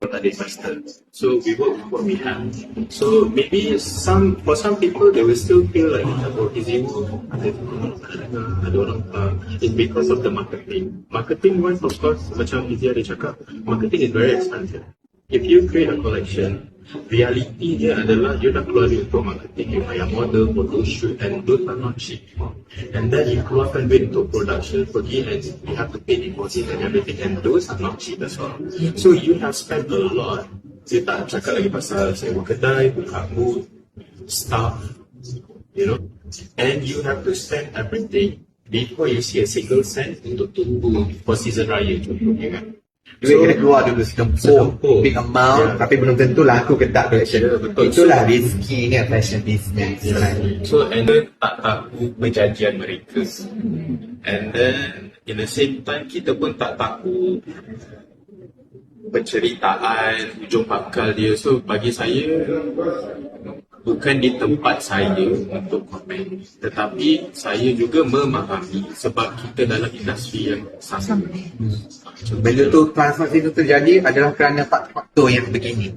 ada investor. So we work we have. So maybe some for some people they will still feel like oh easy work ada orang uh, it's because of the marketing. Marketing wise of course macam Izzy ada cakap marketing is very expensive. If you create a collection, reality dia adalah you dah keluar duit untuk marketing, you bayar model, photo shoot and those are not cheap. And then you keluarkan duit untuk production, pergi and you have to pay deposit and everything and those are not cheap as well. So you have spent a lot. Saya tak cakap lagi pasal buka kedai, buka booth, staff, you know, and you have to spend everything before you see a single cent untuk tunggu for season raya contohnya kan. Duit kena keluar dulu sedempur, Sedempur. big amount, Ya. tapi belum tentu laku ke tak collection. Ya, betul. Itulah riskinya fashion business. So and then tak tahu perjanjian mereka. And then in the same time kita pun tak tahu penceritaan ujung pangkal dia. So bagi saya bukan di tempat saya untuk komen. Tetapi saya juga memahami sebab kita dalam industri yang sama. Benda tu transformasi tu terjadi adalah kerana faktor yang begini.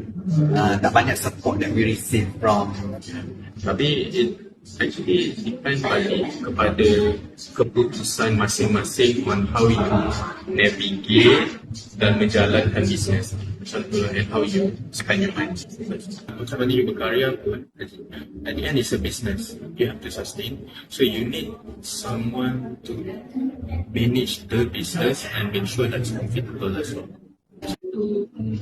Uh, tak banyak support that we receive from Tapi it actually depend balik kepada keputusan masing-masing on how you navigate dan menjalankan bisnes. Macam tu and how you spend your money. Macam mana you berkarya pun, at the end it's a business. You have to sustain. So you need someone to manage the business and make sure that's profitable as well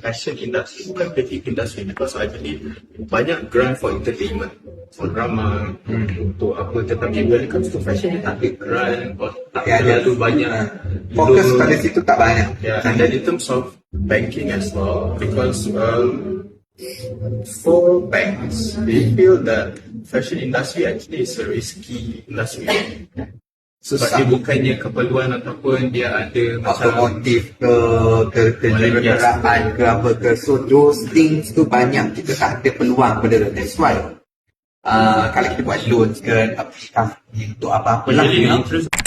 fashion industry bukan creative industry because I believe banyak grant for entertainment for drama untuk apa tetapi when it comes to fashion tak ada grant or tak ya. terlalu banyak fokus loan. pada situ tak banyak. Yeah, and then in terms of banking as well, because um, for banks, they feel that fashion industry actually is a risky industry. Sebab dia bukannya keperluan ataupun dia ada macam Otomotif ke, ke kejuruteraan ke apa ke. So those things tu banyak kita tak ada peluang pada tu. That's why uh, kalau kita buat loans ke aplikasi untuk apa-apa lah. Usually you know, interest